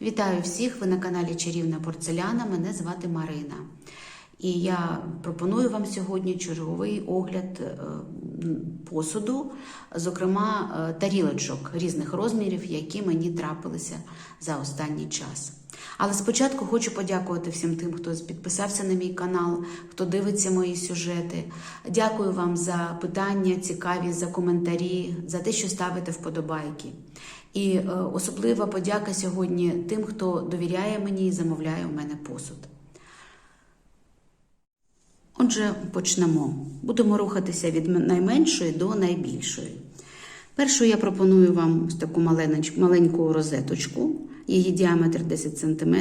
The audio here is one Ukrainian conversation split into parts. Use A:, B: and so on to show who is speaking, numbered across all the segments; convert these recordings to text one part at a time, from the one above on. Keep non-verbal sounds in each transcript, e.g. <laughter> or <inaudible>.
A: Вітаю всіх! Ви на каналі Чарівна Порцеляна. Мене звати Марина. І я пропоную вам сьогодні черговий огляд е, посуду, зокрема е, тарілочок різних розмірів, які мені трапилися за останній час. Але спочатку хочу подякувати всім тим, хто підписався на мій канал, хто дивиться мої сюжети. Дякую вам за питання, цікаві, за коментарі, за те, що ставите вподобайки. І е, особлива подяка сьогодні тим, хто довіряє мені і замовляє у мене посуд. Отже, почнемо. Будемо рухатися від найменшої до найбільшої. Першу я пропоную вам ось таку маленьку розеточку. Її діаметр 10 см.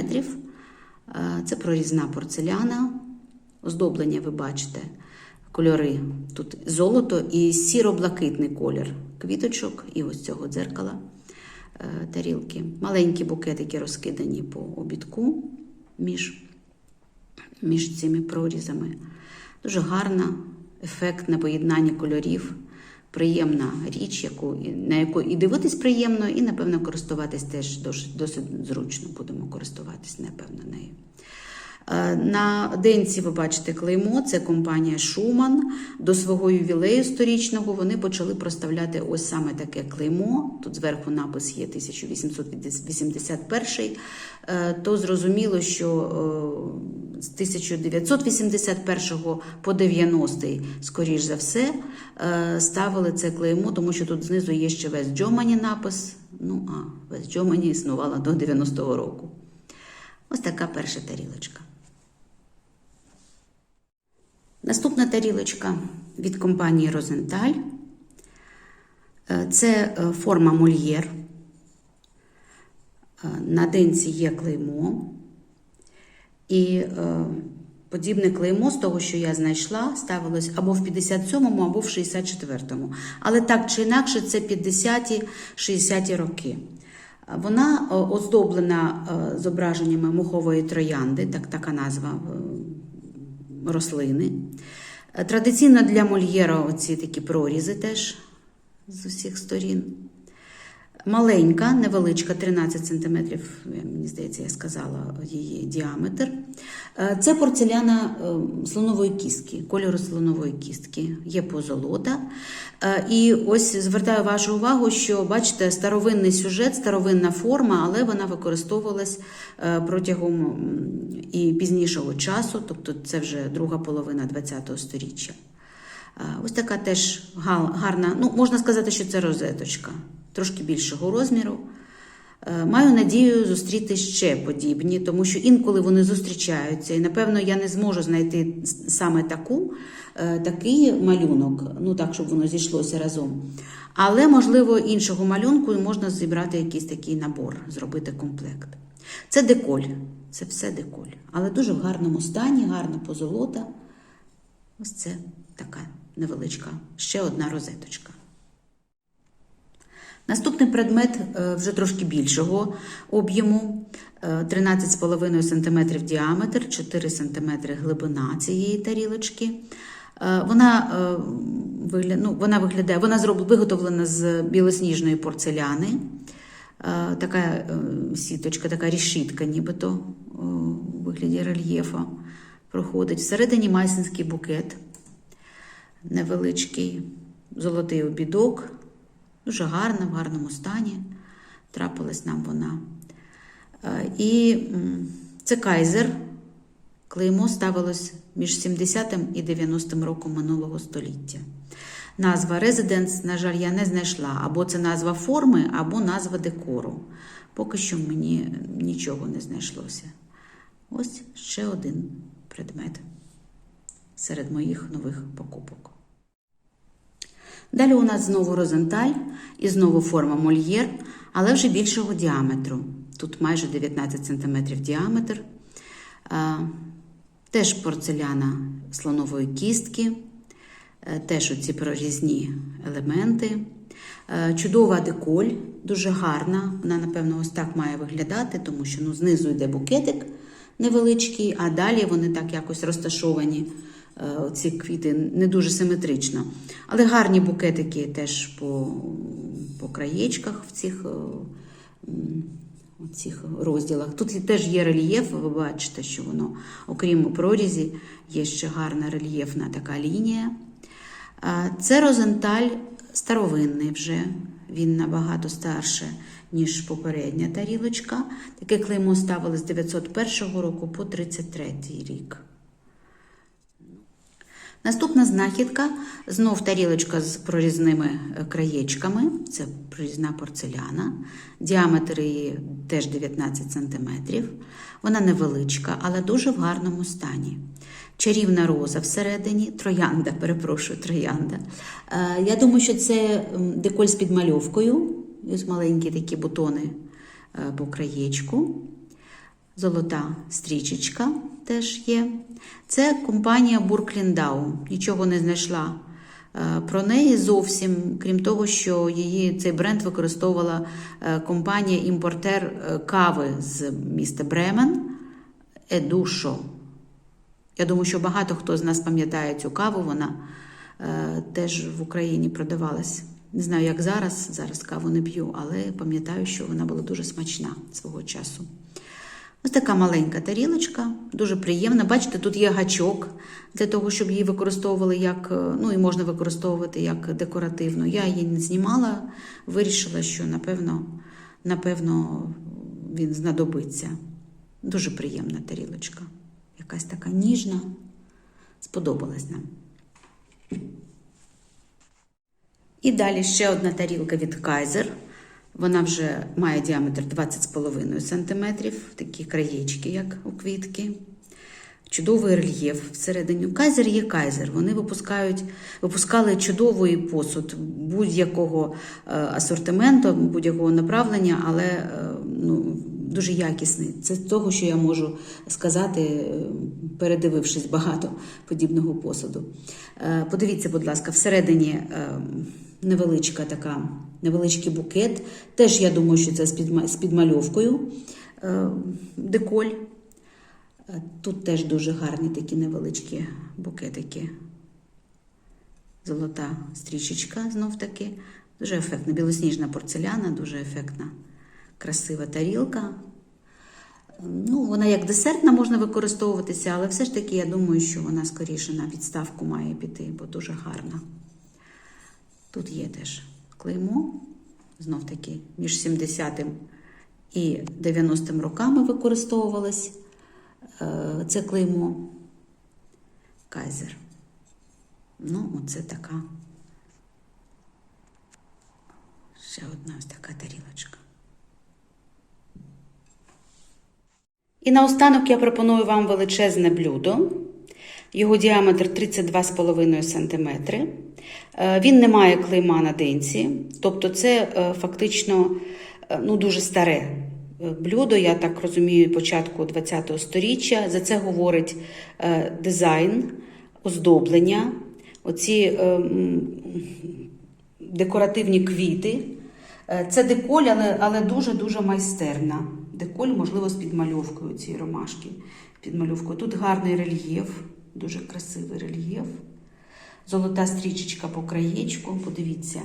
A: Це прорізна порцеляна. Оздоблення ви бачите. Кольори тут золото і сіро-блакитний колір квіточок і ось цього дзеркала е, тарілки. Маленькі букетики розкидані по обідку між, між цими прорізами. Дуже гарна, ефектне поєднання кольорів, приємна річ, яку, на яку і дивитись приємно, і, напевно, користуватись теж досить, досить зручно будемо користуватись, напевно, нею. Е, На денці ви бачите клеймо, це компанія Шуман. До свого ювілею сторічного вони почали проставляти ось саме таке клеймо. Тут зверху напис є 1881. Е, То зрозуміло, що е, з 1981 по 90, скоріш за все, ставили це клеймо, тому що тут знизу є ще весь Джомані напис. Ну, а весь Джомані існувала до 90-го року. Ось така перша тарілочка. Наступна тарілочка від компанії Розенталь. Е, Це е, форма мольєр. Е, На денці є клеймо. І е, подібне клеймо з того, що я знайшла, ставилось або в 57-му, або в 64-му. Але так чи інакше, це 50-ті, 60-ті роки. Вона оздоблена зображеннями мухової троянди, так, така назва рослини. Традиційно для мольєра оці такі прорізи теж з усіх сторін. Маленька, невеличка, 13 см, мені здається, я сказала її діаметр. Е, Це порцеляна е, слонової кістки, кольору слонової кістки, є позолота. Е, І ось звертаю вашу увагу, що бачите, старовинний сюжет, старовинна форма, але вона використовувалась е, протягом і пізнішого часу, тобто це вже друга половина ХХ століття. Е, Ось така теж гарна, ну можна сказати, що це розеточка, трошки більшого розміру. Е, Маю надію зустріти ще подібні, тому що інколи вони зустрічаються, і напевно я не зможу знайти саме таку, е, такий малюнок, ну так, щоб воно зійшлося разом. Але, можливо, іншого малюнку можна зібрати якийсь такий набор, зробити комплект. Це деколь, це все деколь, але дуже в гарному стані, гарна позолота. Ось це така невеличка, ще одна розеточка. Наступний предмет е, вже трошки більшого об'єму, е, 13,5 см діаметр, 4 см глибина цієї тарілочки. Е, Вона, е, ну, вона виглядає, вона виготовлена з білосніжної порцеляни. Е, Така е, сіточка, така рішітка, нібито е, у вигляді рельєфа проходить. Всередині майсинський букет невеличкий, золотий обідок. Дуже гарна, в гарному стані. Трапилась нам вона. Е, І це кайзер. Клеймо ставилось між 70 і 90 м роком минулого століття. Назва Residence, на жаль, я не знайшла. Або це назва форми, або назва декору. Поки що мені нічого не знайшлося. Ось ще один предмет серед моїх нових покупок. Далі у нас знову розенталь і знову форма мольєр, але вже більшого діаметру. Тут майже 19 см діаметр. Е, Теж порцеляна слонової кістки, е, теж оці прорізні елементи. Е, Чудова деколь, дуже гарна. Вона, напевно, ось так має виглядати, тому що ну, знизу йде букетик невеличкий, а далі вони так якось розташовані ці квіти не дуже симетрично. Але гарні букетики теж по, по краєчках в цих е, у цих розділах. Тут теж є рельєф, ви бачите, що воно, окрім прорізі, є ще гарна рельєфна така лінія. Це розенталь старовинний вже, він набагато старше, ніж попередня тарілочка. Таке клеймо ставили з 901 року по 33 рік. Наступна знахідка знов тарілочка з прорізними е, краєчками. Це прорізна порцеляна. Діаметр її теж 19 см. Вона невеличка, але дуже в гарному стані. Чарівна роза всередині, троянда, перепрошую, троянда. Е, Я думаю, що це деколь з підмальовкою. Ось маленькі такі бутони е, по краєчку. Золота стрічечка теж є. Це компанія Буркліндау. Нічого не знайшла е, про неї зовсім, крім того, що її цей бренд використовувала е, компанія-імпортер е, кави з міста Бремен Едушо. Я думаю, що багато хто з нас пам'ятає цю каву. Вона теж в Україні продавалась. Не знаю, як зараз. Зараз каву не п'ю, але пам'ятаю, що вона була дуже смачна свого часу. Ось така маленька тарілочка, дуже приємна. Бачите, тут є гачок для того, щоб її використовували як, е, ну і можна використовувати як декоративну. Я її не знімала, вирішила, що напевно, напевно він знадобиться. Дуже приємна тарілочка. Якась така ніжна. Сподобалась нам. І далі ще одна тарілка від Kaiser. Вона вже має діаметр 20,5 см, такі краєчки, як у квітки. Чудовий рельєф всередині. Кайзер є кайзер. Вони випускають, випускали чудовий посуд будь-якого е, асортименту, будь-якого направлення, але е, ну, дуже якісний. Це того, що я можу сказати, е, передивившись багато подібного посуду. Подивіться, будь ласка, всередині невеличка така, невеличкий букет. Теж я думаю, що це з підмальовкою е, деколь. Е, Тут теж дуже гарні такі невеличкі букетики. Золота стрічечка знов таки. Дуже ефектна. Білосніжна порцеляна, дуже ефектна, красива тарілка. Ну, вона як десертна можна використовуватися, але все ж таки я думаю, що вона скоріше на підставку має піти, бо дуже гарна. Тут є теж клеймо, знов таки між 70-м і 90-м роками використовувалось е, це клеймо Кайзер. Ну, оце така. Ще одна ось така тарілочка. І наостанок я пропоную вам величезне блюдо. Його діаметр 32,5 см. Е, Він не має клейма на денці, тобто це е, фактично е, ну, дуже старе блюдо, я так розумію, початку ХХ століття. За це говорить дизайн, оздоблення, оці декоративні квіти. Це деколь, але дуже-дуже майстерна. Деколь, можливо, з підмальовкою цієї ромашки. Підмальовкою. Тут гарний рельєф, дуже красивий рельєф. Золота стрічечка по краєчку. Подивіться,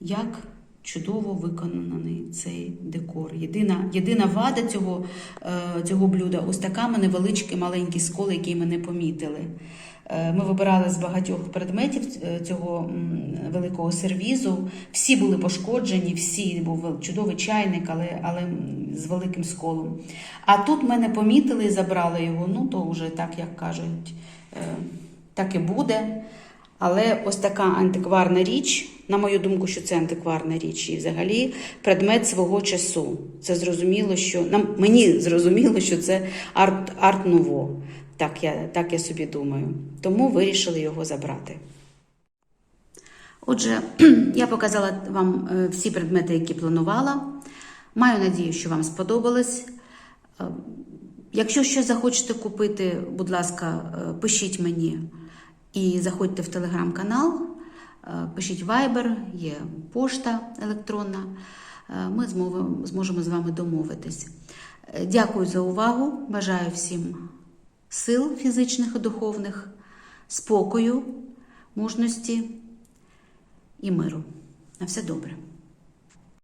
A: як чудово виконаний цей декор. Єдина, єдина вада цього, е, цього блюда ось така невеличкі маленькі сколи, які ми не помітили. Е, Ми вибирали з багатьох предметів е, цього великого сервізу. Всі були пошкоджені, всі був чудовий чайник, але, але з великим сколом. А тут ми не помітили і забрали його. Ну то вже так як кажуть, е, так і буде. Але ось така антикварна річ, на мою думку, що це антикварна річ, і взагалі предмет свого часу. Це зрозуміло, що нам мені зрозуміло, що це арт, арт нуво. Так я, так я собі думаю. Тому вирішили його забрати. Отже, <clears throat> я показала вам е, всі предмети, які планувала. Маю надію, що вам сподобалось. Е, Якщо щось захочете купити, будь ласка, е, пишіть мені і заходьте в телеграм-канал, пишіть Viber, є пошта електронна. Ми зможемо з вами домовитись. Дякую за увагу. Бажаю всім сил фізичних і духовних, спокою, мужності і миру. На все добре.